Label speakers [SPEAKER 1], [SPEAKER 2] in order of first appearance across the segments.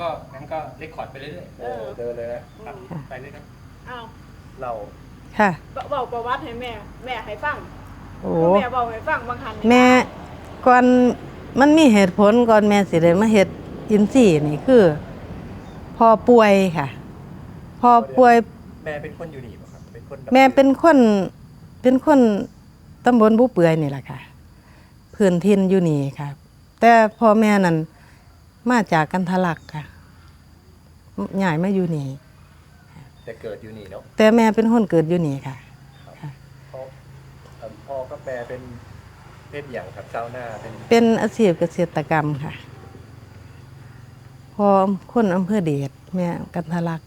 [SPEAKER 1] ก็งั้นก็เลคคอร์ดไปเรื่อย
[SPEAKER 2] เออเดินเลยนะ
[SPEAKER 1] ๆครับ
[SPEAKER 3] ค่ะ
[SPEAKER 1] ไปเรื่อย
[SPEAKER 4] อ้าว
[SPEAKER 2] เรา
[SPEAKER 3] ค่ะ
[SPEAKER 4] เบาประวัติให้แม่ แม่ให้ฟัง
[SPEAKER 3] โอ้
[SPEAKER 4] แม่บอกให้ฟังบางหันนี่
[SPEAKER 3] แม่ก่อนมันมีเหตุผลก่อนแม่สิได้มาเฮ็ดอินซี่นี่คือพ่อป่วยค่ะพ่อป่วย
[SPEAKER 2] แม่เป็นคนอยู่นี่ป่ะครับเป็นคน
[SPEAKER 3] แม่เป็นคนเป็นคนตำบลผู้เปื่อยนี่แหละค่ะพื้นถิ่นอยู่นี่ค่ะ แต่พ่อแม่นั้นมาจากกันทะลักค่ะ ย้ายมาอยู่นี่
[SPEAKER 2] แต่เกิดอยู่นี่เนาะ
[SPEAKER 3] แต่แม่เป็นคนเกิดอยู่นี่ค่ะ
[SPEAKER 2] พ่อเอิ่มพ่อก็แปลเป็นเป็นอย่างครับชาวนาเป็น
[SPEAKER 3] เป็นอาชีพเกษตรกรรมค่ะพอคนอำเภอเดชแม่กันทะลัก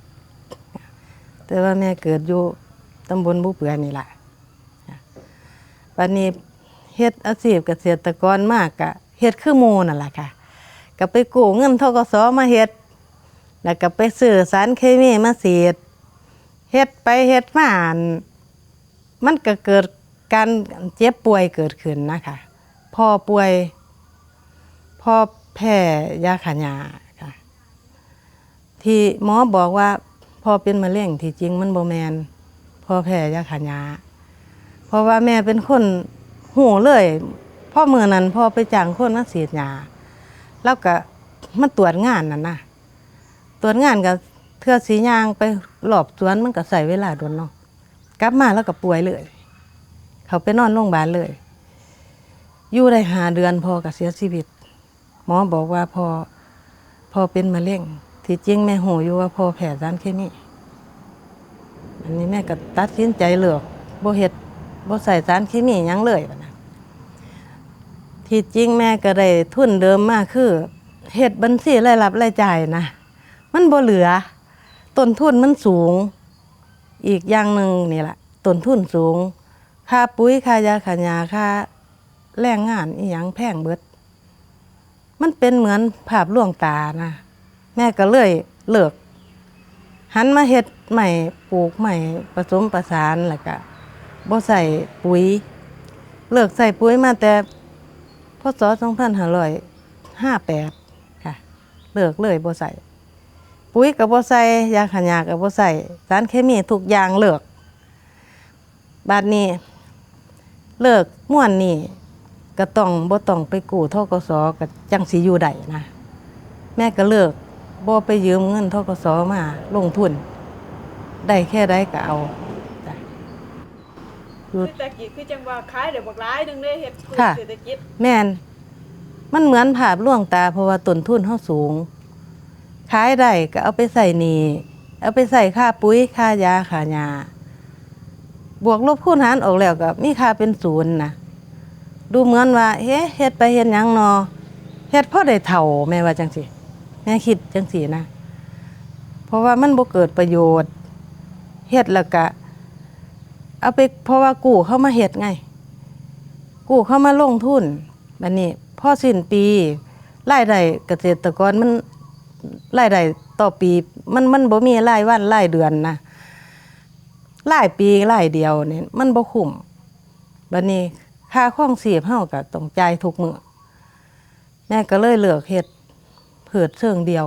[SPEAKER 3] แต่ว่าแม่เกิดอยู่ตำบลบุเปือนี่แหละวันนี้เฮ็ดอาชีพเกษตรกรมากกะเฮ็ดคือหมูนั่นแหละค่ะ ก็ไปกู้เงินทกสมาเฮ็ด แล้วก็ไปซื้อสารเคมีมาสีดเฮ็ดไปเฮ็ดมานมันก็เกิดการเจ็บป่วยเกิดขึ้นนะคะพ่อป่วยพ่อแพ้ยาขยาค่ะ ที่หมอบอกว่าพ่อเป็นมะเร็งที่จริงมันโบแมนพ่อแพ้ยาขยาเพราะว่าแม่เป็นคนหูเลยพ่อเมื่อนั้นพ่อไปจ้างคนมาเสีดยาแล้วก็มันตรวจงานนั่นนะ ตรวจงานกับเทือสียางไปหลอบสวนมันก็ใส่เวลาโดนเนาะกลับมาแล้วก็ป่วยเลย เขาไปนอนโรงพยาบาลเลย อยู่ได้หาเดือนพอกับเสียชีวิต หมอบอกว่าพอพอเป็นมะเร็งที่จริงแม่หูอยู่ว่าพอแพ้สารเคมีอันนี้แม่ก็ตัดสินใจเลือกบ่เฮ็ดบ่ใส่สารเคมียังเลยนะที่จริงแม่ก็ได้ทุนเดิมมากคือเฮ็ดบัญชีรายรับรายจ่ายนะ มันบ่เหลือต้นทุนมันสูง อีกอย่างหนึ่งนี่แหละต้นทุนสูง ค่าปุ๋ยค่ายาขายาค่าแรงงานอีหยังแพงเบิด มันเป็นเหมือนภาพลวงตานะแม่ก็เลยเลิกหันมาเฮ็ดใหม่ปลูกใหม่ผสมประสานแล้วก็บ่ใส่ปุ๋ย เลิกใส่ปุ๋ยมาแต่พศ2558ค่ะ เลิกเลยบ่ใส่ ปุ๋ยก็บ่ใส่ยาขายาก็บ่ใส่สารเคมีทุกอย่างเลิกบัดนี้ เลิกม่วนนี่ก็ต้องบ่ต้องไปกู้ทกสก็จังสิอยู่ได้นะ แม่ก็เลิกบ่ไปยืมเงินทกสมาลงทุน ได้แค่ได้ก็เอาจ้ะ
[SPEAKER 4] คือแต่กี้คือจังว่าขายเดี๋ยวบักหลายหนึงเลยเฮ็ด
[SPEAKER 3] ค่ะ
[SPEAKER 4] เศรษฐกิจ
[SPEAKER 3] แม่นมันเหมือนภาพลวงตาเพราะว่าต้นทุนเฮาสูง ขายได้ก็เอาไปใส่หนีเอาไปใส่ค่าปุ๋ยค่ายาค่ายาบวกลบคูณหารออกแล้วก็มีค่าเป็นศูนย์นะดูเหมือนว่าเฮ้เฮ็ดไปเฮ็ดยังนอเฮ็ดพ่อได้เท่าแม่ว่าจังสิแม่คิดจังสินะ เพราะว่ามันบ่เกิดประโยชน์เฮ็ดแล้วก็เอาไปเพราะว่ากู้เข้ามาเฮ็ดไง กู้เข้ามาลงทุนบัดนี้พอสิ้นปีรายได้เกษตรกรมัน รายได้ต่อปี มันมันบ่มีรายวันรายเดือนนะรายปีรายเดียวนี่มันบ่คุ้มบัดนี้ค่าครองชีพเฮาก็ต้องจ่ายทุกมื้อแม่ก็เลยเลือกเฮ็ดเพืชเชิงเดียว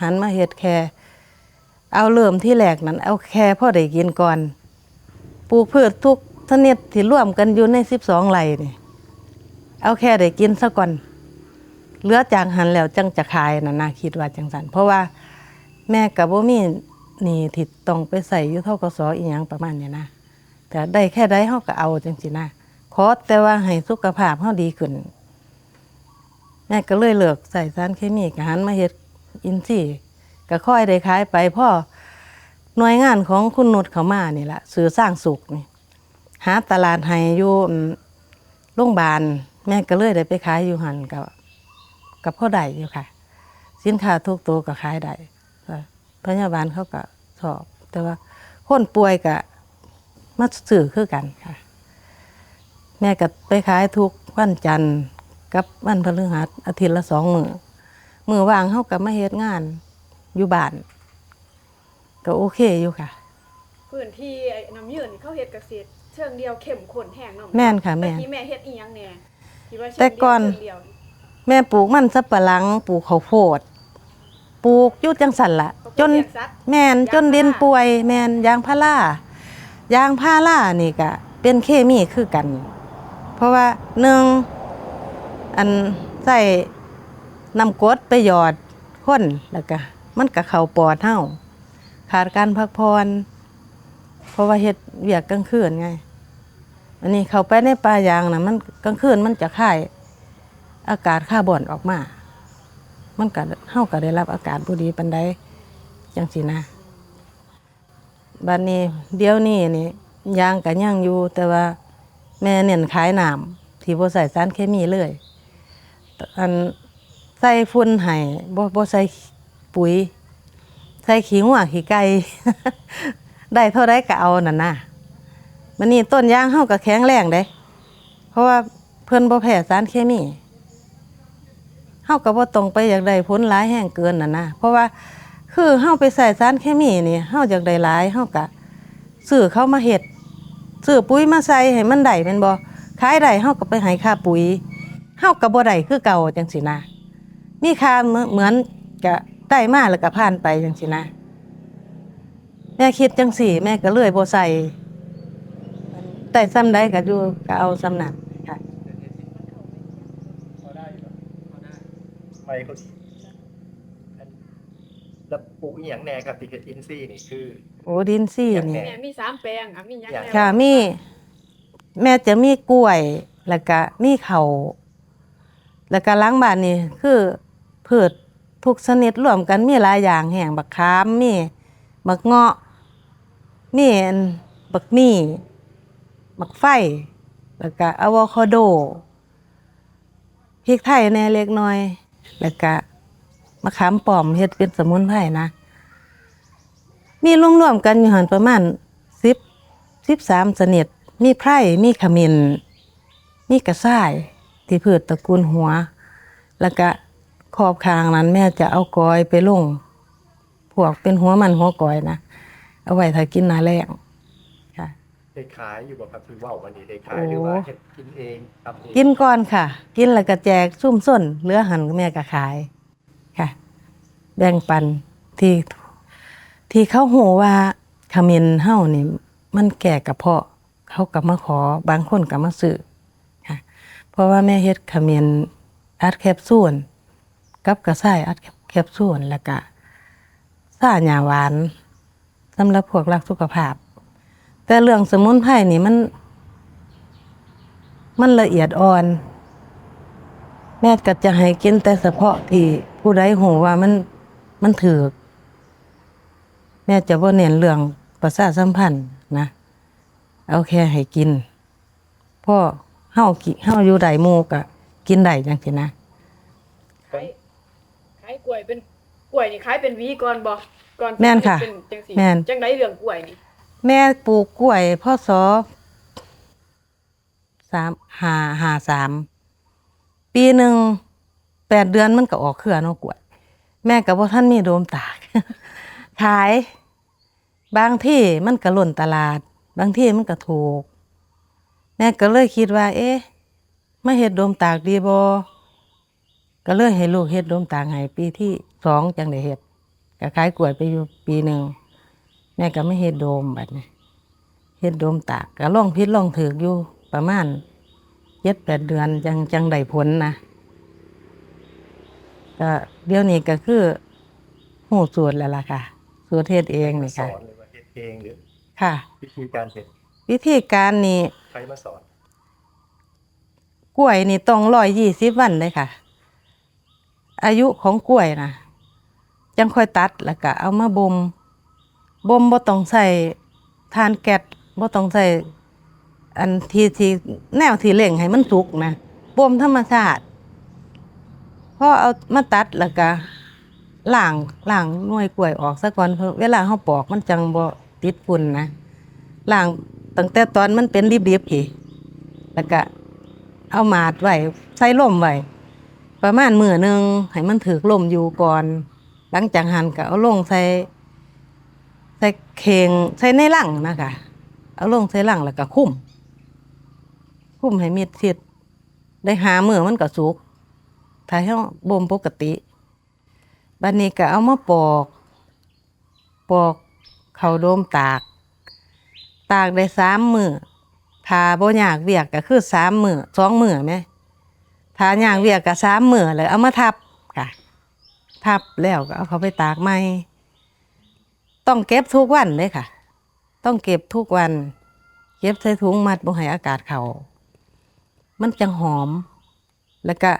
[SPEAKER 3] หันมาเฮ็ดแค่เอาเริ่มที่แรกนั้น เอาแค่พอได้กินก่อน ปลูกพืชทุกชนิดที่ร่วมกันอยู่ในสิบสองไร่นี่ เอาแค่ได้กินซะก่อน เหลือจากหันแล้วจังจะขายนะนาคิดว่าจังสันเพราะว่าแม่กับบ่มีนี่ที่ต้องไปใส่ยุทธกสอีหยังประมาณเนี้ยนะแต่ได้แค่ได้เฮาก็เอาจังสินะขอแต่ว่าให้สุขภาพเฮาดีขึ้นแม่ก็เลยเลิกใส่สารเคมีกหันมาเฮ็ดอินทรีย์ก็ค่อยได้ขายไปพ่อหน่วยงานของคุณนุชเขามานี่แหละสื่อสร้างสุขนี่หาตลาดให้อยู่โรงพยาบาลแม่ก็เลยได้ไปขายอยู่หันกับ กับพ่อใดอยู่ค่ะ สินค้าทุกตัวก็ขายได้ค่ะพยาบาลเขาก็ชอบ แต่ว่าคนป่วยก็มาสื่อคือกันค่ะ แม่ก็ไปขายทุกวันจันทร์กับวันพฤหัสอาทิตย์ละสองมือมือว่างเขากับมาเฮ็ดงานอยู่บ้าน ก็โอเคอยู่ค่ะ
[SPEAKER 4] พื้นที่ไอ้น้ำยืนนี่เขาเฮ็ดเกษตรเชิงเดียวเข้มข้นแห้งเนาะ
[SPEAKER 3] แม่นค่ะแม่น
[SPEAKER 4] ตที่แม่เฮ็ดอีหยังแหน่ที่ว่าเชิง
[SPEAKER 3] แต่ก่อน
[SPEAKER 4] เดียวเชิงเดียว
[SPEAKER 3] แม่ปลูกมันสับปะหลังปลูกข้าวโพดปลูกอยู่จังสันละจนแมนจนเดินป่วยแมนยางพารายางพารานี่ก็เป็นเคมีคือกัน เพราะว่าหนึ่งอันใส่น้ำกรดไปหยอดข้นแล้วก็มันก็เข้าปอดเฮาขาดการพักผ่อนเพราะว่าเฮ็ดเวียกกลางคืนไง อันนี้เข้าไปในป่ายางนะมันกลางคืนมันจะค่าย อากาศคาร์บอนออกมา มันก็เฮาก็ได้รับอากาศบ่ดีปานใดจังสินะบัดนนี้เดี๋ยวนี้นี่ยางก็ยังอยู่ แต่ว่าแม่เน้นขายน้ำที่บ่ใส่สารเคมีเลย อันใส่ฝุ่นให้บ่บ่ใส่ปุ๋ย ใส่ขี้หัวขี้ไก่ได้เท่าใดก็เอานั่นน่ะมันนี่ต้นยางเฮาก็แข็งแรงเด้ เพราะว่าเพิ่นบ่แพ้สารเคมี เฮาก็บ่ต้องไปอยากได้ผลหลายแห้งเกินน่ะนะเพราะว่าคือเฮาไปใส่สารเคมีนี่เฮาอยากได้หลายเฮาก็ซื้อเข้ามาเฮ็ดซื้อปุ๋ยมาใส่ให้มันได้แม่นบ่ขายได้เฮาก็ไปให้ค่าปุ๋ยเฮาก็บ่ได้คือเก่าจังซี่นะ มีค่าเหมือนก็ได้มาแล้วก็ผ่านไปจังซี่นะ แม่คิดจังซี่ แม่ก็เลยบ่ใส่แต่ซ้ำใดก็อยู่ก็เอาซ้ำนั้นค่ะ
[SPEAKER 2] พอได้อยู่พอได้ ไม่ก็ดีอันแล้วปลูกอหย่างแหน่ครับที่เฮ็ดอินซี่นี่คือ
[SPEAKER 3] โอ้ดินซี่นี่
[SPEAKER 4] แม่มีสามแปลงอะมีหยัง
[SPEAKER 2] อยาก
[SPEAKER 4] แน่
[SPEAKER 3] ค่ะมี แม่จะมีกล้วย แล้วก็มีเขาวแล้วก็หล้างบ้านนี่คือพืชทุกชนิดรวมกันมีหลายอย่างแห่งบักขามมีบักเงาะมีอันบักมี่บักไฟ แล้วก็อะโวคาโดพริกไทยแหน่เล็กน้อย แล้วก็มะขามป้อมเฮ็ดเป็นสมุนไพรนะ มีรวมๆกันอยู่หันประมาณสิบสิบสามชนิดมีไพรมีขมิ้นมีกระส่ายที่พืชตระกูลหัว แล้วก็ขอบคางนั้นแม่จะเอากอยไปลงพวกเป็นหัวมันหัวกอยนะ เอาไว้ถ้ากินหนาแรง
[SPEAKER 2] ได้ขายอยู่บ่ครับที่เว้าวันนี้ได้ขายหรือว่าเฮ็ดกินเองทำเอง
[SPEAKER 3] กินก่อนค่ะ กินแล้วก็แจกซุ่มส้นเหลือหันแม่ก็ขายค่ะ แบ่งปันที่ ที่เขาหูว่าขมิ้นเฮานี่มันแก่กระเพาะ เขาก็มาขอบางคนก็มาซื้อค่ะ เพราะว่าแม่เฮ็ดขมิ้นอัดแคปซูลกับกระส่ายอัดแคปซูลแล้วก็ซ่าหญ้าหวานสำหรับพวกรักสุขภาพ แต่เรื่องสมุนไพรนี่มัน มันละเอียดอ่อน แม่ก็จะให้กินแต่เฉพาะที่ผู้ใดหูว่ามันมันถือกแม่จะบ่เน้นเรื่องประสาทสัมพันธ์นะ เอาแค่ให้กินพ่อเฮากิเฮาอยู่ใดหมู่ก็กินได้จังซี่นะ
[SPEAKER 4] ขายขายกล้วยเป็นกล้วยนี่ขายเป็นหวีก่อนบ่ก่อนที่
[SPEAKER 3] แม่นค่ะ
[SPEAKER 4] เป็นจังซี่
[SPEAKER 3] แม่น
[SPEAKER 4] จังไดเรื่องกล้วยนี่
[SPEAKER 3] แม่ปลูกกล้วยพ่อสอสามหาหาสามปีหนึ่งแปดเดือนมันก็ออกเครือเนาะกล้วย แม่กับว่าท่านมีโดมตาก ขาย บางที่มันก็หล่นตลาด บางที่มันก็ถูก แม่ก็เลยคิดว่า เอ๊ะมาเฮ็ดโดมตากดีบ่ก็เลยให้ลูกเฮ็ดโดมตากให้ปีที่สองจังได้เฮ็ดก็ขายกล้วยไปอยู่ปีหนึ่ง แม่ก็ไม่เฮ็ดโดมบัดนี้เฮ็ดโดมตากก็ล่องพิษล่องถือกอยู่ประมาณเจ็ดแปดเดือนจังจังได้ผลนะก็เดี๋ยวนี้ก็คือหูสูตรแล้วล่ะค่ะ สูตรเฮ็ดเองนี่
[SPEAKER 2] ส
[SPEAKER 3] ค่ะ
[SPEAKER 2] อนเลยว่าเฮ็ดเองหรือ
[SPEAKER 3] ค่ะ
[SPEAKER 2] วิธีการเฮ็ด
[SPEAKER 3] วิธีการนี่
[SPEAKER 2] ใครมาสอน
[SPEAKER 3] กล้วยนี่ต้องร้อยยี่สิบวันเลยค่ะ อายุของกล้วยนะจังค่อยตัดแล้วก็เอามาบ่ม บ่มบ่ต้องใส่ทานแก๊สบ่ต้องใส่อันที่ที่แนวที่เล่งให้มันสุกนะบ่มธรรมชาติพอเอามาตัดแล้วก็ล้างล้างหน่วยกล้วยออกซะก่อนเพราะเวลาเฮาปอกมันจังบ่ติดฝุ่นนะล้างตั้งแต่ตอนมันเป็นดิบๆพี่แล้วก็เอามาดไว้ใส่ลมไว้ประมาณมือหนึ่งให้มันถือลมอยู่ก่อน หลังจากหันก็เอาลงใส่ ใส่เข่งใส่ในหลังนะคะเอาลงใส่ลังแล้วก็คุ้ม คุ้มให้มีดทิดได้หาเมือมันก็สุกถ้าเฮาบ่มปกติบัดนี้ก็เอามาปอก ปอกเขาโดมตาก ตากได้สามมือถ้าบ่อยากเวียกก็คือสามมือสองมือไหมถ้าอยากเวียกก็สามมือเลยเอามาทับค่ะ ทับแล้วก็เอาเขาไปตากใหม่ ต้องเก็บทุกวันเลยค่ะ ต้องเก็บทุกวัน เก็บใส่ถุงมัดบ่ให้อากาศเขามันจังหอม แล้วก็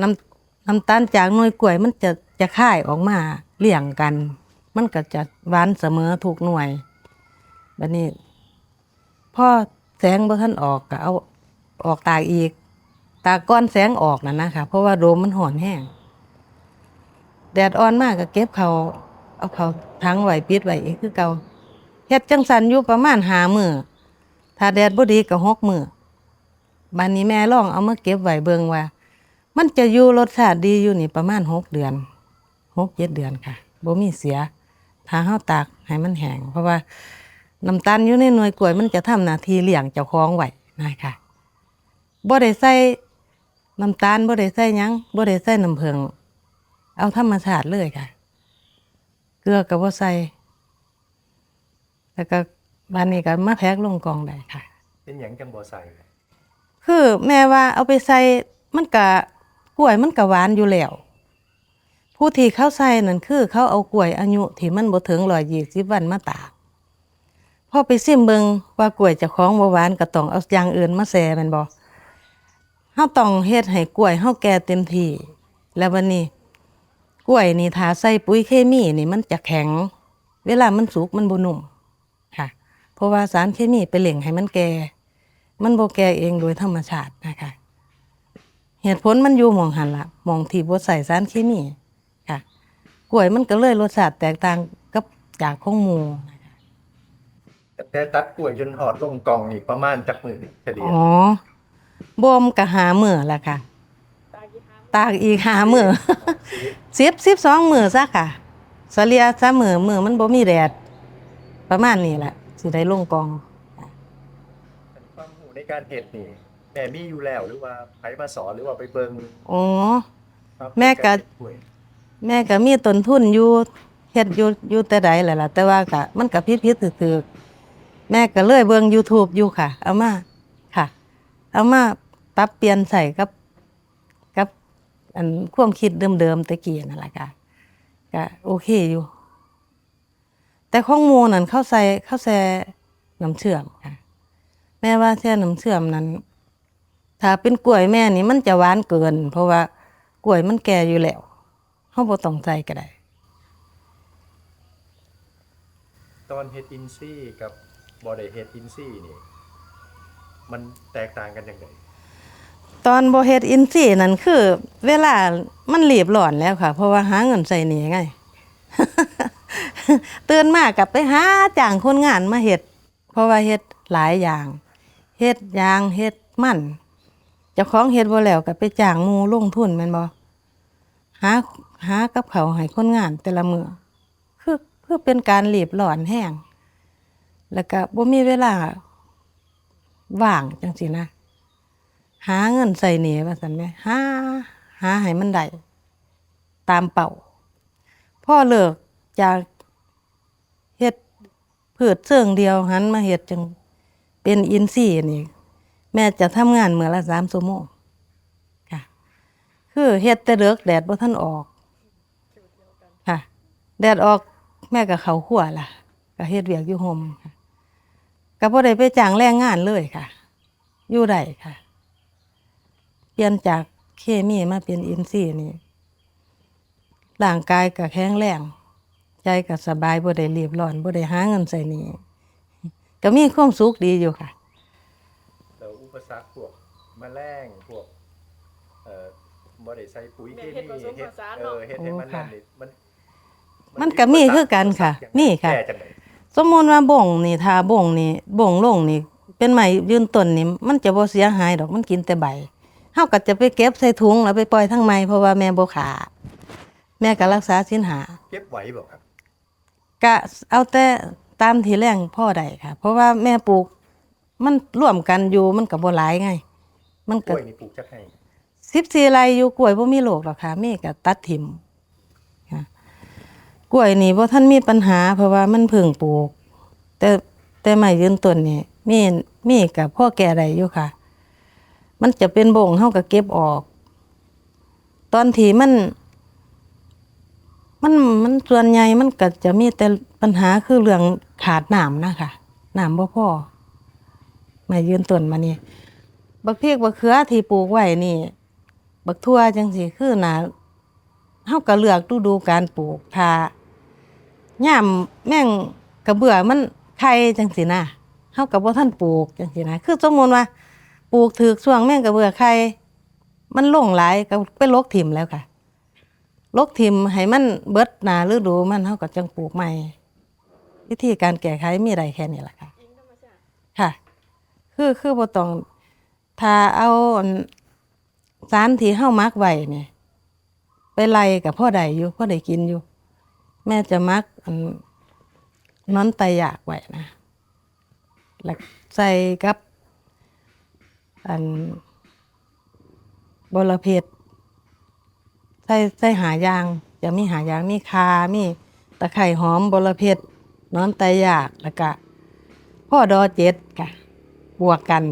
[SPEAKER 3] น้ำน้ำตาลจากหน่วยกล้วยมันจะจะค่ายออกมาเลี่ยงกัน มันก็จะหวานเสมอทุกหน่วยบัดนี้พ่อแสงบ่ทันออกก็เอาออกตากอีก ตากก้อนแสงออกนั่นนะคะเพราะว่าโดมมันห่อนแห้งแดดอ่อนมากก็เก็บเขา เอาเขาทั้งไหวปิดไหวอีกคือเก่าเฮ็ดจังสันอยู่ประมาณหามือถ้าแดดบ่ดีก็หกมือบ้านนี้แม่ลองเอามาเก็บไหวเบิงว่า มันจะอยู่รสชาติดีอยู่นี่ประมาณหกเดือนหกเจ็ดเดือนค่ะบ่มีเสียถ้าเฮาตากให้มันแห้งเพราะว่าน้ำตาลอยู่ในหน่วยกล้วยมันจะทำหน้าที่เลี้ยงเจ้าของไว้นะคะบ่ได้ใส่น้ำตาลบ่ได้ใส่หยังบ่ได้ใส่น้ำผึ้งเอาธรรมชาติเลยค่ะ เกลือกับว่าใส่แล้วก็บานนี้ก็มาแพ็คลงกล่องได้ค่ะ
[SPEAKER 2] เป็นอย่างจังบ่ใส่
[SPEAKER 3] คือแม่ว่าเอาไปใส่มันกะกล้วยมันกะหวานอยู่แล้วผู้ที่เขาใส่นั่นคือ เขาเอากล้วยอายุที่มันบ่ถึงร้อยยี่สิบวันมาตากพอไปซิมเบิงว่ากล้วยเจะของบ่หวานก็ต้องเอาอย่างอื่นมาแซ่แมันบ่เฮาต้องเฮ็ดให้กล้วยเฮาแก่เต็มที่แล้ววันนี้ กล้วยนี่ถ้าใส่ปุ๋ยเคมีนี่มันจะแข็ง เวลามันสุกมันบ่นุ่มค่ะ เพราะว่าสารเคมีไปเล่งให้มันแก่ มันบ่แก่เองโดยธรรมชาตินะคะเหตุผลมันอยู่หมองหันละหมองที่บ่ใส่สารเคมีค่ะ กล้วยมันก็เลยรสชาติแตกต่างกับจากของหมู
[SPEAKER 2] แต่ตัดกล้วยจนหอดลงกล่องอีกประมาณจักมือนี่เฉลี่ย
[SPEAKER 3] อ๋อบ่มก็หามื้อละค่ะ
[SPEAKER 4] ตากี่หาม
[SPEAKER 3] ตากอีกหามื้อสิบสิบสองมื้อซะค่ะเสลียซะมื้อมื้อมันบ่มีแดด ประมาณนี้แหละสิได้ลงกอง
[SPEAKER 2] ความรู้ในการเฮ็ดนี่แม่มีอยู่แล้วหรือว่าใครมาสอนหรือว่าไปเบิ่ง
[SPEAKER 3] อ๋อ
[SPEAKER 2] ครับ
[SPEAKER 3] แม่ก็า
[SPEAKER 2] รเฮ็ดกล้วย
[SPEAKER 3] แม่ก็มีต้นทุนอยู่เฮ็ดอยู่อยู่แต่ใดแหละล่ะแต่ว่าก็มันก็ผิดๆถือๆแม่ก็เลยเบิ่ง YouTube อยู่ค่ะ เอามาค่ะ เอามาปรับเปลี่ยนใส่กับกับ อันความคิดเดิมๆตะกี้นั่นแหละค่ะก็โอเคอยู่ แต่ข้องมูนั่นเข้าใส่เข้าใส่น้ำเชื่อมค่ะ แม่ว่าแช่น้ำเชื่อมนั้นถ้าเป็นกล้วยแม่นี่มันจะหวานเกิน เพราะว่ากล้วยมันแก่อยู่แล้วเฮาบ่ต้องใส่ก็ได้
[SPEAKER 2] ตอนเฮ็ดอินซี่กับบ่ได้เฮ็ดอินซี่นี่ มันแตกต่างกันยังไง
[SPEAKER 3] ตอนโบเฮดอินซี่นั่นคือ เวลามันรีบร้อนแล้วค่ะ เพราะว่าหาเงินใส่หนีไงเตื่นมากกับไปหาจ้างคนงานมาเฮ็ด เพราะว่าเฮ็ดหลายอย่างเฮ็ดยางเฮ็ดมันเจ้าของเฮ็ดบ่แล้วก็ไปจ้างมู่ลงทุนแม่นบ่หาหากับเขาให้คนงานแต่ละมือคือคือเป็นการรีบร้อนแห้งแล้วก็บ่มีเวลาว่างจังซี่นะ หาเงินใส่หนีว่าสันไหมหาหาให้มันได้ตามเป่าพ่อเลิกจากเฮ็ดพืชเสื่องเดียวหันมาเฮ็ดจังเป็นอินทรีย์นี่แม่จะทำงานเมื่อละสามชั่วโมงค่ะ คือเฮ็ดแต่เลิกแดดบ่ทันออกค่ะ แดดออกแม่ก็เขาครัวล่ะก็เฮ็ดเวียกอยู่โฮมค่ะก็บ่ได้ไปจ้างแรงงานเลยค่ะ อยู่ได้ค่ะ เปลี่ยนจากเคมีมาเป็นอินทรีย์นี่ร่างกายก็แข็งแรงใจก็สบายบ่ได้รีบร้อนบ่ได้หาเงินใส่หนี้ก็มีความสุขดีอยู่ค่ะ
[SPEAKER 2] แล้วอุปสรรคพวกแมลงพวกเอ่อบ่ได้ใส่ปุ๋ยเค
[SPEAKER 4] แม่เฮ็ดผ
[SPEAKER 2] มี
[SPEAKER 4] สมผสาน
[SPEAKER 2] เอ
[SPEAKER 4] เนาะ
[SPEAKER 2] อเฮ็ดให้มัน
[SPEAKER 3] โอ้ค่ะ
[SPEAKER 2] นั่นนี่มัน
[SPEAKER 3] มันก็มีคือกันค่ะมีค่ะ
[SPEAKER 2] แก้จังได
[SPEAKER 3] สมมุติว่าบ่งนี่ถ้าบ่งนี่บ่งลงนี่ เป็นไม้ยืนต้นนี่มันจะบ่เสียหายดอกมันกินแต่ใบ เฮาก็จะไปเก็บใส่ถุงแล้วไปปล่อยทั้งไม้เพราะว่าแม่บ่ขา แม่ก็รักษาศีลหา
[SPEAKER 2] เก็บไหวบ่ครับ
[SPEAKER 3] ก็เอาแต่ตามที่แรงพ่อได้ค่ะ เพราะว่าแม่ปลูกมันร่วมกันอยู่มันก็บ่หลายไง มัน
[SPEAKER 2] ก
[SPEAKER 3] ก็
[SPEAKER 2] ล้วยนี่ปลูกจักให้
[SPEAKER 3] สิบสี่ไร่อยู่กล้วยบ่มีโรคหรอกค่ะมีก็ตัดถิ่มค่ะกล้วยนี่บ่ท่านมีปัญหา เพราะว่ามันเพิ่งปลูก แต่แต่ไม้ยืนต้นนี่มีมีกับพ่อแก่ได้อยู่ค่ะ มันจะเป็นบ่งเฮาก็เก็บออก ตอนที่มัน มันมันส่วนใหญ่มันก็จะมีแต่ปัญหาคือเรื่องขาดน้ำนะคะน้ำบ่พอมายืนต้นมานี่บักเพียกบักเขือที่ปลูกไว้นี่ บักทั่วจังสิคือหนาเฮาก็เลือกฤดูการปลูกถ้าย่ามแม่งกระเบื่อมันไข่จังสินะเฮาก็บ่ทันปลูกจังสินะคือสมมุติว่า ปลูกถือช่วงแม่งกระเบื่อไข่มันล่งหลายก็ไปลกถิ่มแล้วค่ะ ลกถิ่มให้มันเบิดหนาฤดูมันเฮาก็จังปลูกใหม่ วิธีการแก้ไขมีอะได้แค่นี้แหละค่ะ ค่ะ คือคือบ่ต้องถ้าเอาสารที่เฮามักไว้เนี่ยไปไล่กับพ่อใดอยู่พ่อใดกินอยู่ แม่จะมักนนอนไตอยากไว้นะแล้วใส่กับ อันบรเพชรใส่ใส่หายางจะมีหายางมีคามีตะไคร่หอมบรเพชรนอนไตอยากแล้วก็พ่อดอเจ็ดค่ะบวกกัน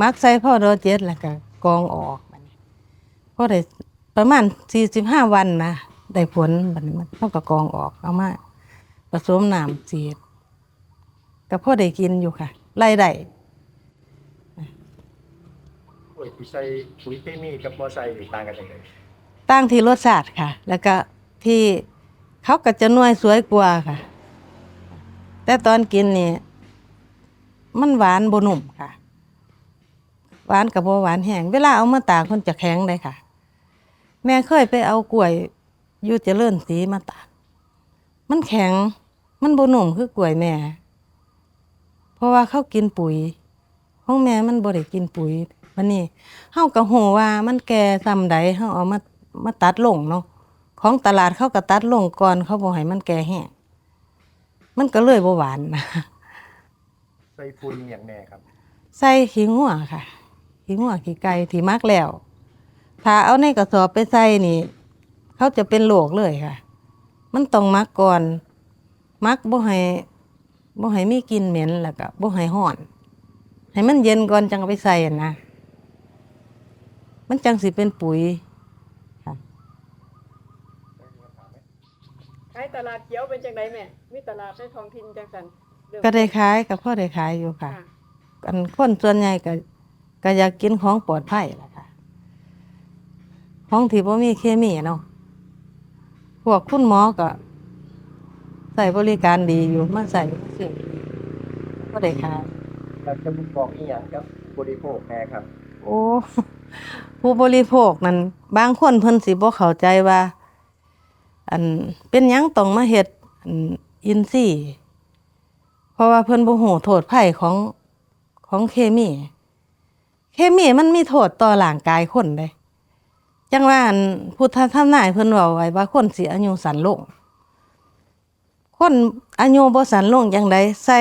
[SPEAKER 3] มักใส่พ่อดอเจ็ดแล้วก็กองออกบัดนี้พอได้ประมาณสี่สิบห้าวันนะได้ผลบัดนี้มันเท่ากับกองออกเอามาผสมน้ำสีดก็พ่อได้กินอยู่ค่ะไล่ได้
[SPEAKER 2] ล้วยที่ใส่ปุ๋ยเคมีกับมอไซค์นี่ต่างกันยังไง
[SPEAKER 3] ตั้งที่รสชาติค่ะ แล้วก็ที่เขาก็จะน่วยสวยกว่าค่ะ แต่ตอนกินนี่ มันหวานบนุ่มค่ะ หวานกับบ่หวานแห้งเวลาเอามาตากคนจะแข็งเลยค่ะ แม่เคยไปเอากล้วยอยู่เจริญสีมาตากมันแข็ง มันบนุ่มคือกล้วยแม่ เพราะว่าเขากินปุ๋ย ของแม่มันบ่ได้กินปุ๋ย วันนี้เฮาก็ฮู้ว่ามันแก่ซ้ำใดเฮาเอามามาตัดลงเนาะของตลาดเขาก็ตัดลงก่อนเขาบ่ให้มันแก่แห้งมันก็เลยบ่หวานนะ
[SPEAKER 2] ใส่ปุ๋ยอย่างแน่ครับ
[SPEAKER 3] ใส่ขี้งัวค่ะขี้งัวขี้ไก่ที่มักแล้ว ถ้าเอาในกระสอบไปใส่นี่ เขาจะเป็นโรคเลยค่ะ มันต้องมักก่อนมักบ่ให้บ่ให้มีกลิ่นเหม็นแล้วก็บ่ให้ห้อน ให้มันเย็นก่อนจังเอาไปใส่อะนะ มันจังสิเป็นปุ๋ย
[SPEAKER 4] ขายตลาดเขียวเป็นจังไดแม่มีตลาดในท้องถิ่นจังซั่นเริ่ม
[SPEAKER 3] ก็ได้ขายกับพ่อได้ขายอยู่ค่ะ
[SPEAKER 4] ค่ะ
[SPEAKER 3] อันคนส่วนใหญ่ก็ก็อยากกินของปลอดภัยล่ะค่ะ ของที่บ่มีเคมีเนาะพวกคุณหมอก็ใส่บริการดีอยู่มาใส่ซึ่งก็ได้ขาย
[SPEAKER 2] เราจะมีบอกอีหยังกับบริโภคแน่ครับ
[SPEAKER 3] โอ้ ผู้บริโภคนั้นบางคนเพิ่นสิบ่เข้าใจว่า อันเป็นหยังต้องมาเฮ็ดอันอินทรีย์เพราะว่าเพิ่นบ่ฮู้โทษภัยของของเคมี เคมีมันมีโทษต่อร่างกายคนเด้จังว่าอันพุทธธรรมนายเพิ่นเว้าไว้ว่าคนสิอายุสั้นลงคนอายุบ่สั้นลงจังไดใส่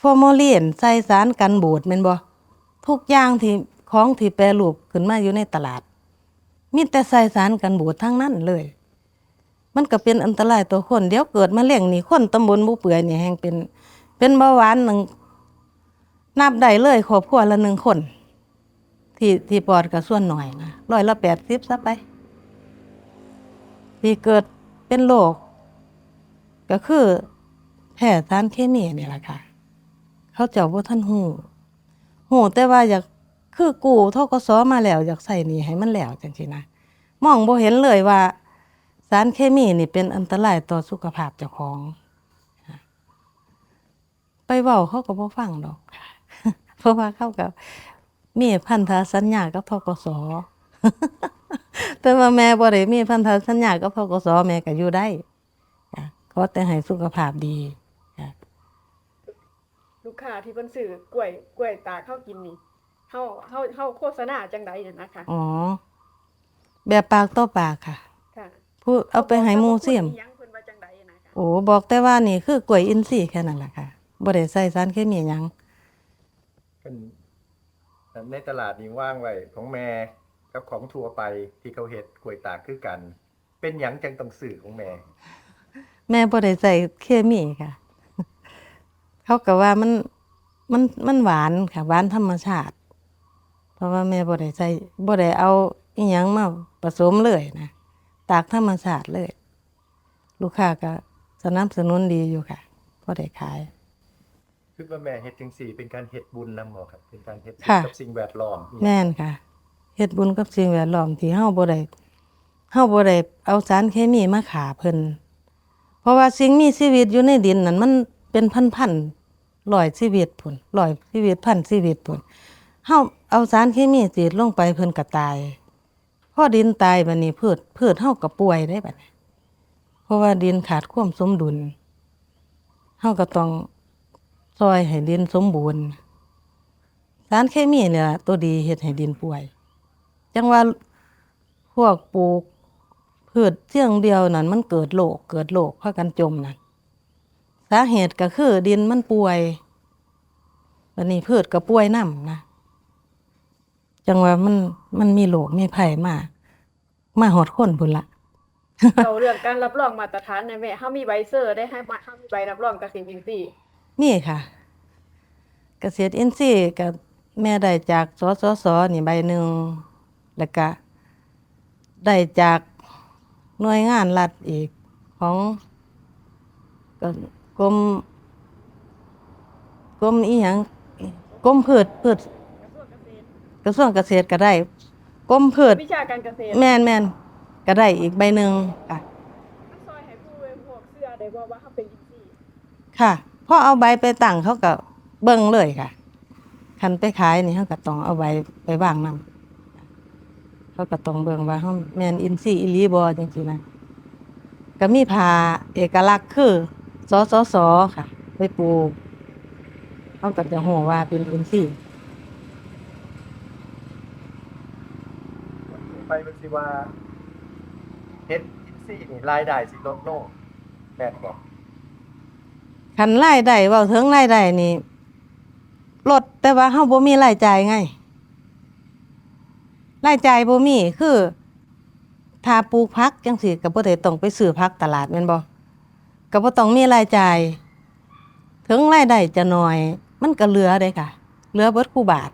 [SPEAKER 3] ฟอร์มาลีนใส่สารกันบูดแม่นบ่ทุกอย่างที่ ของที่แปรรูปขึ้นมาอยู่ในตลาด มีแต่ใส่สารกันบูดทั้งนั้นเลย มันก็เป็นอันตรายต่อคนเดี๋ยวเกิดมาเลี้ยงนี่คนตำบลบุเปื่อยนี่แห่งเป็น เป็นเบาหวานหนึ่งนับได้เลยครอบครัวละหนึ่งคน ที่ที่ปอดก็ส่วนหน่อยนะร้อยละแปดสิบซะไป ที่เกิดเป็นโรคก็คือแพ้สารเคมีนี่แหละค่ะ เขาเจ้าบ่ท่านหูโหแต่ว่าอยาก คือกูทกสมาแล้วอยากใส่นี่ให้มันแล้วจังซี่นะมองบ่เห็นเลยว่า สารเคมีนี่เป็นอันตรายต่อสุขภาพเจ้าของ ไปเว้าเขาก็บ่ฟังดอก เพราะว่าเขาก็มีพันธสัญญากับทกสแต่ว่าแม่บ่ได้มีพันธสัญญากับทกสแม่ก็อยู่ได้ขอแต่ให้สุขภาพดี
[SPEAKER 4] ลูกค้าที่เพิ่นซื้อกล้วยกล้วยตาเข้ากินนี่ เฮาเฮาเฮาโฆษณาจังไดเนี่ยนะคะ
[SPEAKER 3] อ๋อ แบบปากต่อปากค่ะ
[SPEAKER 4] ค่ะ
[SPEAKER 3] พูดเอาไปให้หมูเสียม
[SPEAKER 4] ยังเพิ่นว่าจังไดนะคะ
[SPEAKER 3] โอ้บอกแต่ว่านี่คือกล้วยอินทรีย์แค่นั้นแหละค่ะบ่ได้ใส่สารเคมีหยัง
[SPEAKER 2] เป็นในตลาดนี่ว่างไว้ของแม่กับของทั่วไปที่เขาเฮ็ดกล้วยตากคือกัน เป็นหยังจังต้องซื้อของแม่
[SPEAKER 3] แม่บ่ได้ใส่เคมีค่ะ เขาก็ว่ามันมันมันหวานค่ะหวานธรรมชาติเพ ราะว่าแม่บ่ได้ใส่บ่ได้เอาอีหยังมาผสมเลยนะตากธรรมชาติเลย ลูกค้าก็สนับสนุนดีอยู่ค่ะพอได้ขาย
[SPEAKER 2] คือว่าแม่เฮ็ดจังสี่เป็นการเฮ็ดบุญนำบ่ครับ เป็นการเฮ็ดบุญ
[SPEAKER 3] ค่ะ
[SPEAKER 2] กับสิ่งแวดล้อม
[SPEAKER 3] แม่นค่ะเฮ็ดบุญกับสิ่งแวดล้อมที่เฮาบ่ได้เฮาบ่ได้เอาสารเคมีมาขาเพิ่นเพราะว่าสิ่งมีชีวิตอยู่ในดินนั่นมันเป็นพันๆร้อยชีวิตพุ่นร้อยชีวิตพันชีวิตพุ่น เฮาเอาสารเคมีฉีดลงไปเพิ่นก็ตายพอดินตายบัดนี้พืชพืชเฮาก็ป่วยได้บัดนี้เพราะว่าดินขาดความสมดุลเฮาก็ต้องซอยให้ดินสมบูรณ์สารเคมีเนี่ยตัวดีเฮ็ดให้ดินป่วย จังว่าพวกปลูกพืชเที่ยงเดียวนั่นมันเกิดโรคเกิดโรคพากันจมนั่นสาเหตุก็คือดินมันป่วยวันนี้พืชก็ป่วยนํนะ จังว่ามันมันมีโรคมีภัยมามาหอดคนพุ่นละ
[SPEAKER 4] เราเรื่องการรับรองมาตรฐานในแม่เฮามีใบเซอร์ได้ให้มาเฮามีใบรับรองเกษตรอินทรีย์
[SPEAKER 3] นี่ค่ะ เกษตรอินทรีย์กับแม่ได้จากสสสนี่ใบหนึ่งแล้วก็ได้จากหน่วยงานรัฐอีกของก็กรมกรมอีหยังกรมพืชพืช กระทรวงเกษตรก็ได้กรมพืช
[SPEAKER 4] วิชาการเกษตร
[SPEAKER 3] แม่นแม่นก็ได้อีกใบหนึ่งค่ะ
[SPEAKER 4] มันซอยให้ผู้บริโภคเชื่อได้ว่าว่าเฮาเป็นอินทรีย์
[SPEAKER 3] ค่ะพอเอาใบไปตั้งเขาก็เบิ่งเลยค่ะ คันไปขายนี่เขาก็ต้องเอาใบไปวางนำเขาก็ต้องเบิ่งว่าเขาแม่นอินทรีย์อีหลีบ่จังซี่นะก็มีผ้าเอกลักษณ์คือสสสค่ะ ไปปลูกเขาก็จะฮู้ว่าเป็นอินทรีย์
[SPEAKER 2] ไปมันสิ ว่าเฮ็ดอินซี่นี่รายได้สิลดลงแม่นบ่
[SPEAKER 3] คันรายได้เว้าถึงรายได้นี่ลดแต่ว่าเฮาบ่มีรายจ่ายไงรายจ่ายบ่มีคือถ้าปลูกผักจังซี่ก็บ่ได้ต้องไปซื้อผักตลาดแม่นบ่ก็บ่ต้องมีรายจ่ายถึงรายได้จะน้อย มันก็เหลือเด้ค่ะ เหลือเบิดคู่บาท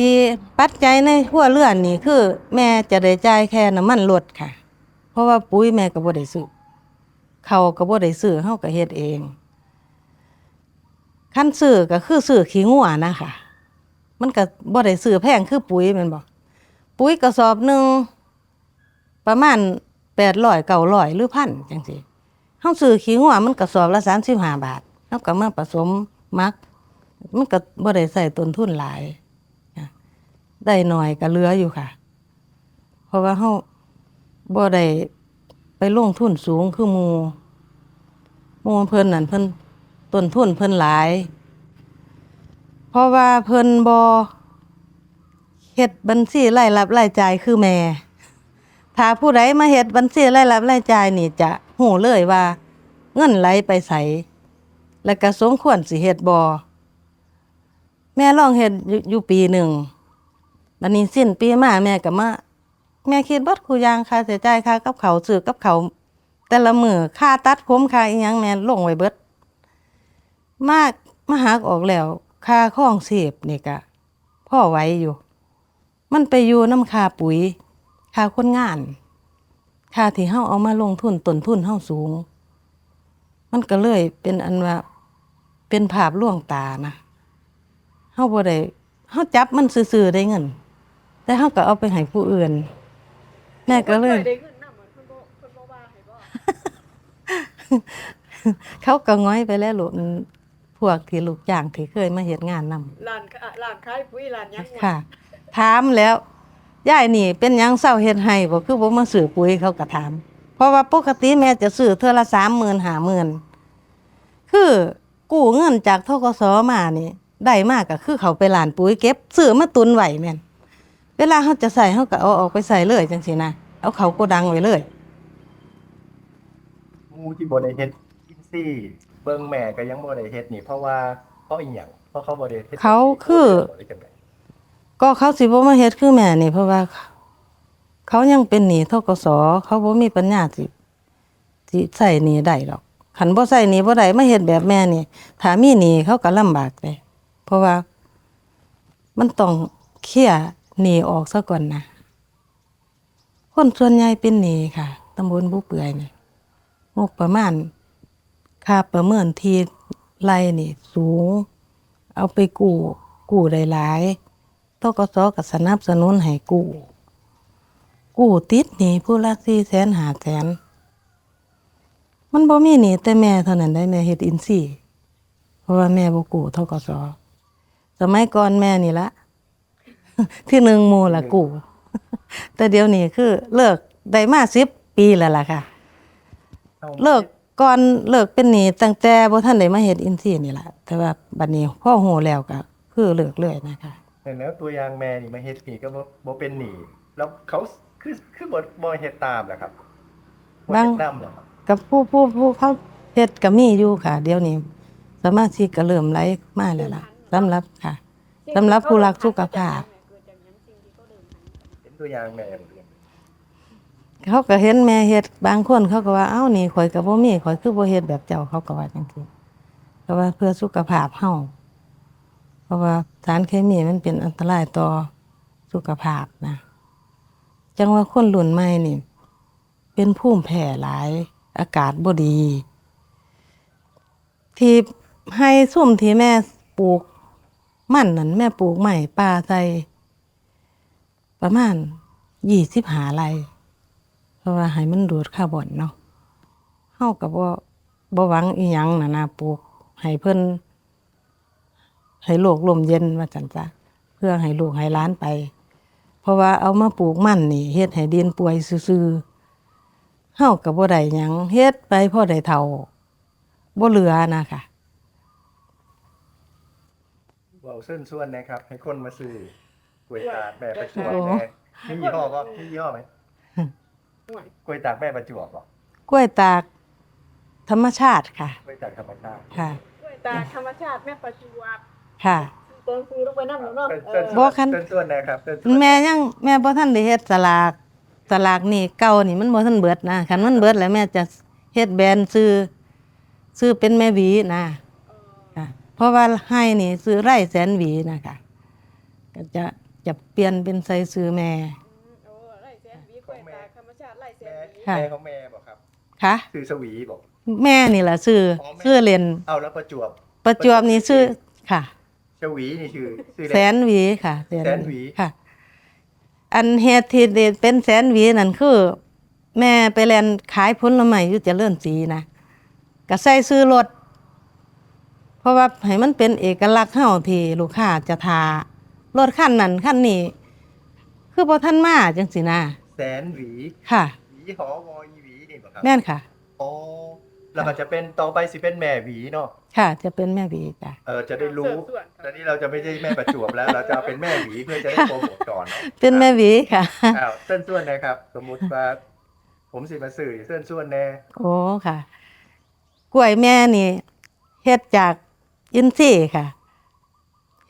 [SPEAKER 3] ที่ปัจจัยในหัวเรือนนี่คือ แม่จะได้จ่ายแค่น้ำมันรถค่ะ เพราะว่าปุ๋ยแม่ก็บ่ได้ซื้อเขาก็บ่ได้ซื้อเฮาก็เฮ็ดเองคันซื้อก็คือซื้อขี้งัวนะคะ มันก็บ่ได้ซื้อแพงคือปุ๋ยแม่นบ่ปุ๋ยกระสอบหนึ่งประมาณ800 900หรือพันจังซี่เฮาซื้อขี้งัวมันกระสอบละ35บห้าบาทเฮาก็มาผสมมัก มันก็บ่ได้ใส่ต้นทุนหลาย ได้หน่อยก็เหลืออยู่ค่ะ เพราะว่าเฮาบ่ได้ไปลงทุนสูงคือหมู่หมู่เพิ่นนั่นเพิ่นต้นทุนเพิ่นหลาย เพราะว่าเพิ่นบ่เฮ็ดบัญชีรายรับรายจ่ายคือแม่ ถ้าผู้ใดมาเฮ็ดบัญชีรายรับรายจ่ายนี่จะหูเลยว่า เงินไหลไปไสและก็สมควรสิเฮ็ดบ่แม่ลองเฮ็ดอยู่ปีหนึ่ง บัดนี้สิ้นปีมาแม่ก็มาแม่คิดเบิดคูยางค่าใช้จ่ายค่ากับเขาวซื้อกับเขาแต่ละมือค่าตัดผมค่าอีหยังแม่ลงไว้เบิด มากมาหักออกแล้วค่าข้องเสีบนี่ก็พ่อไว้อยู่ มันไปอยู่น้ำค่าปุ๋ยค่าคนงานค่าที่เฮาเอามาลงทุนต้นทุนเฮาสูง มันก็เลยเป็นอันว่าเป็นภาพล่วงตานะเฮาบ่ได้เฮาจับมันซื่อๆได้เงิน แต่เฮาก็เอาไปให้ผู้อื่น แม่ก็เลย
[SPEAKER 4] พิ่นได้เงินนำเหมือนเพิ่นบ่เพิ่นบ่ว่าให้บ่
[SPEAKER 3] เขาก็ง้อยไปแล้วลูกมันพวกที่ลูกจ้างที่เคยมาเฮ็ดงานนำ
[SPEAKER 4] ร้านค้าร้านขายปุ๋ยร้านหยังหมด
[SPEAKER 3] ค่ะ ถามแล้วยายนี่เป็นหยังเศร้าเฮ็ดให้บ่คือบ่มาซื้อปุ๋ยเขาก็ถาม เพราะว่าปกติแม่จะซื้อเทื่อละ30,000 50,000คือกู้เงินจากธกสมานี่ได้มากก็คือเขาไปร้านปุ๋ยเก็บซื้อมาตุนไว้แม่น เวลาเขาจะใส่เขาก็เอาออกไปใส่เลยจังซี่นะเอาเขาโกดังไว้เลย
[SPEAKER 2] หมู่ที่บ่ได้เฮ็ดอินซี่ เบิ่งแม่ก็ยังบ่ได้เฮ็ดนี่ เพราะว่าเพราะอีหยังเพราะเขาบ่ได้เฮ็ด
[SPEAKER 3] เขาคือ
[SPEAKER 2] บ่ได้จังได๋
[SPEAKER 3] ก็เขาสิบ่มาเฮ็ดคือแม่นี่เพราะว่า เขายังเป็นหนี้ทกสเขาบ่มีปัญญาสิสิใส่หนี้ได้ดอกคันบ่ใส่หนี้บ่ได้มาเฮ็ดแบบแม่นี่ถ้ามีหนี้เขาก็ลำบากเลยเพราะว่า มันต้องเคลียร์ หนีออกซะก่อนนะคนส่วนใหญ่เป็นหนีค่ะตำบลบุเปื่อยนี่งบประมาณค่าประเมินทีไรนี่สูง เอาไปกู้กู้ได้หลายตกสก็สนับสนุนให้กู้กู้ติดหนี้ผู้ละสี่แสนหาแสนมันบ่มีหนี้แต่แม่เท่านั้นได้แม่เฮ็ดอินซี่เพราะว่าแม่บ่กู้ทกสสมัยก่อนแม่นี่ละ ที่หนึ่งหมู่ละกู้แต่เดี๋ยวนี้คือเลิกได้มาสิบปีแล้วล่ะค่ะ
[SPEAKER 2] อา
[SPEAKER 3] เลิกก่อนเลิกเป็นหนี้ตั้งแต่บ่ทันได้มาเฮ็ดอินซี่นี่ล่ะแต่ว่าบัดนี้พ่อฮู้แล้วก็คือเลิกเลยนะคะ
[SPEAKER 2] แต่แล้วตัวอย่างแม่นี่มาเฮ็ดหนีก็บ่บ่เป็นหนีแล้วเขาคือคือบ่บ่เฮ็ดตามแหละครับบ่
[SPEAKER 3] บาง
[SPEAKER 2] เฮ็ดนำเหรอครับ
[SPEAKER 3] กับผู้ผู้ผู้เขาเฮ็ดก็มีอยู่ค่ะ เดี๋ยวนี้สมาชิกก็เริ่มไหลมาแล้วล่ะสำหรับค่ะสำหรับผู้รักสุขภาพ
[SPEAKER 2] เห็น ตัวอย่างแม่บ่เรียน
[SPEAKER 3] เขาก็เห็นแม่เฮ็ดบางคนเขาก็ว่าเอ้านี่ข่อยก็บ่มีข่อยคือบ่เฮ็ดแบบเจ้าเขาก็ว่าจังซี่เพราะว่าเพื่อสุขภาพเฮาเพราะว่าสารเคมีมันเป็นอันตรายต่อสุขภาพนะ จังว่าคนรุ่นใหม่นี่ เป็นภูมิแพ้หลายอากาศบ่ดี ที่ให้ซุ่มที่แม่ปลูก มันนั่นแม่ปลูกใหม่ป่าใส่ ประมาณยี่สิบหาไรเพราะว่าให้มันดูดคาร์บอนเนาะเฮากับว่าบ่หวังอีหยังนะนะปลูกให้เพิ่นให้โลกลมเย็นว่าจันจ้ะเพื่อให้ลูกให้ล้านไป เพราะว่าเอามาปลูกมันนี่เฮ็ดให้ดินป่วยซื่อๆเฮากับบ่ได้หยังเฮ็ดไปพ่อได้เท่าบ่เหลือนะค่ะ
[SPEAKER 2] เว้าเส้นส่วนนะครับ ให้คนมาซื้อ กล้วยตากแม่ประจวบ
[SPEAKER 3] โอ้
[SPEAKER 2] แม่มียี่ห้อบ่มียี่ห้อไหมกล้วยตากแม่ประจวบบ่
[SPEAKER 3] กล้วยตากธรรมชาติค่ะ
[SPEAKER 2] กล้วยตากธรรมชาติ
[SPEAKER 3] ค่ะ
[SPEAKER 4] ด้วยตาธรรมชาติแม่ประจวบ
[SPEAKER 3] ค่ะ
[SPEAKER 4] เติมซื้อลงไปน้ำหนูเนาะ
[SPEAKER 2] เส้น
[SPEAKER 4] เอ
[SPEAKER 2] เส้น
[SPEAKER 4] อ
[SPEAKER 3] บ่คัน
[SPEAKER 2] เส้นส่วนนะครับเส้นส่วน
[SPEAKER 3] แม่ยังแม่บ่ทันได้เฮ็ดสลากสลากนี่เก่านี่มันบ่ทันเบิดนะคันมันเบิดแล้วแม่จะเฮ็ดแบรนด์ซื้อซื้อเป็นแม่หวีนะค่ะเพราะว่าให้นี่ซื้อไร่แสนหวีนะคะก็จะ จะเปลี่ยนเป็นใส่ซื้อแม่
[SPEAKER 4] โอ้ไล่แสนวีกล้วยตากธรรมชาติไล่แสนวี
[SPEAKER 3] ค่ะ
[SPEAKER 2] แม่ของแม่บ่ครับ
[SPEAKER 3] ค่ะ
[SPEAKER 2] คือสวีบ่
[SPEAKER 3] แม่นี่ล่ะซื้อ
[SPEAKER 2] อ๋อแม่
[SPEAKER 3] ซื้อเรียน
[SPEAKER 2] เอาแล้วประจวบ
[SPEAKER 3] ประจวบนี่ซื้อค่ะ
[SPEAKER 2] ชวีนี่ชื่อชื่อ
[SPEAKER 3] แสนหวีค่ะ
[SPEAKER 2] แสนหวี
[SPEAKER 3] ค่ะ อันเฮ็ดที่เด็ดเป็นแสนหวีนั่นคือ แม่ไปแลนขายผลไม้อยู่เจริญศรีนะก็ใส่ซื้อรถเพราะว่าให้มันเป็นเอกลักษณ์เฮาที่ลูกค้าจะทา รถคันนั้นคันนี้คือบ่ทันมาจังสินะ
[SPEAKER 2] แสนหวี
[SPEAKER 3] ค่ะ
[SPEAKER 2] หวีหอวอยหวีนี่บ่ครับ
[SPEAKER 3] แม่นค่ะ
[SPEAKER 2] อ๋อแล้วก็จะเป็นต่อไปสิเป็นแม่หวีเนาะ
[SPEAKER 3] ค่ะ จะเป็นแม่หวีจ้ะ
[SPEAKER 2] เออจะได้รู้ตอนนี้เราจะไม่ใช่แม่ประจวบแล้ว เราจะเอาเป็นแม่หวีเพื่อจะได้โปรโมทก่อนเนาะ
[SPEAKER 3] เป็นแม่หวีค่ะ
[SPEAKER 2] อ้าวเส้นส่วนนะครับ สมมุติว่าผมสิมาสื่อเส้นส่วนแน่
[SPEAKER 3] โอ้ค่ะ กล้วยแม่นี่เฮ็ดจากอินทรีย์ค่ะ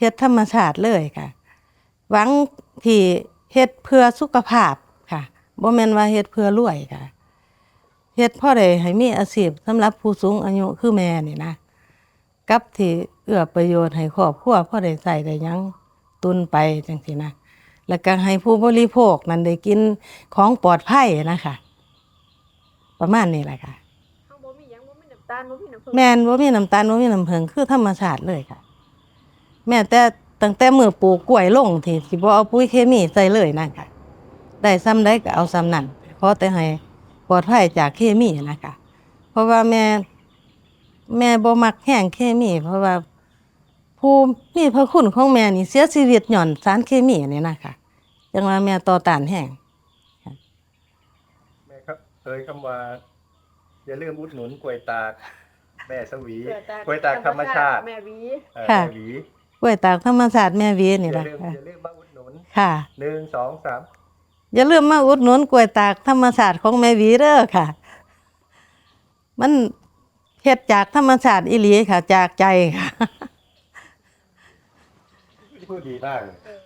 [SPEAKER 3] เฮ็ดธรรมชาติเลยค่ะ หวังที่เฮ็ดเพื่อสุขภาพค่ะบ่แม่นว่าเฮ็ดเพื่อรวยค่ะเฮ็ดพ่อได้ให้มีอาชีพสำหรับผู้สูงอายุคือแม่นี่นะกับที่เอื้อประโยชน์ให้ครอบครัวพ่อได้ใส่ได้หยังตุนไปจังซี่นะแล้วก็ให้ผู้บริโภคนั้นได้กินของปลอดภัยนะคะประมาณนี้แหละค่ะ
[SPEAKER 4] ข้างบ่มีหยังบ่มีน้ำตาลบ่มีน้ำผึ้ง
[SPEAKER 3] แม่นว่ามีน้ำตาลว่ามีน้ำผึ้งคือธรรมชาติเลยค่ะ แม่แต่ตั้งแต่มือปลูกกล้วยลงที่สิบ่เอาปุ๋ยเคมีใส่เลยนั่นค่ะ ได้ซ้ำได้ก็เอาซ้ำนั่นขอแต่ให้ปลอดภัยจากเคมีนะคะเพราะว่าแม่แม่บ่มักแห้งเคมี เพราะว่าผู้มีพระคุณของแม่นี่เสียชีวิตหย่อนสารเคมีนี่นะคะจังว่าแม่ต่อต้านแห้ง
[SPEAKER 2] แม่ครับเอ่ยคำว่าอย่าลืมอุดหนุนกล้วยตากแม่สวีกล้วยตากธรรมชาติ
[SPEAKER 4] แม่หวี
[SPEAKER 2] เออ
[SPEAKER 3] ค่ะ
[SPEAKER 2] แม่หวี
[SPEAKER 3] กล้วยตากธรรมชาติแม่วี
[SPEAKER 2] อ
[SPEAKER 3] นี่
[SPEAKER 2] ย่า
[SPEAKER 3] แหละ
[SPEAKER 2] ลืม
[SPEAKER 3] ค่ะ
[SPEAKER 2] อย่าลืมมาอุดหนุน
[SPEAKER 3] ค่ะ
[SPEAKER 2] หนึ่งสองสาม
[SPEAKER 3] อย่าลืมมาอุดหนุนกล้วยตากธรรมชาติของแม่หวีเด้อค่ะ มันเฮ็ดจากธรรมชาติอีหลีค่ะ จากใจค่ะ
[SPEAKER 2] พูดดีมากเลย
[SPEAKER 4] เออ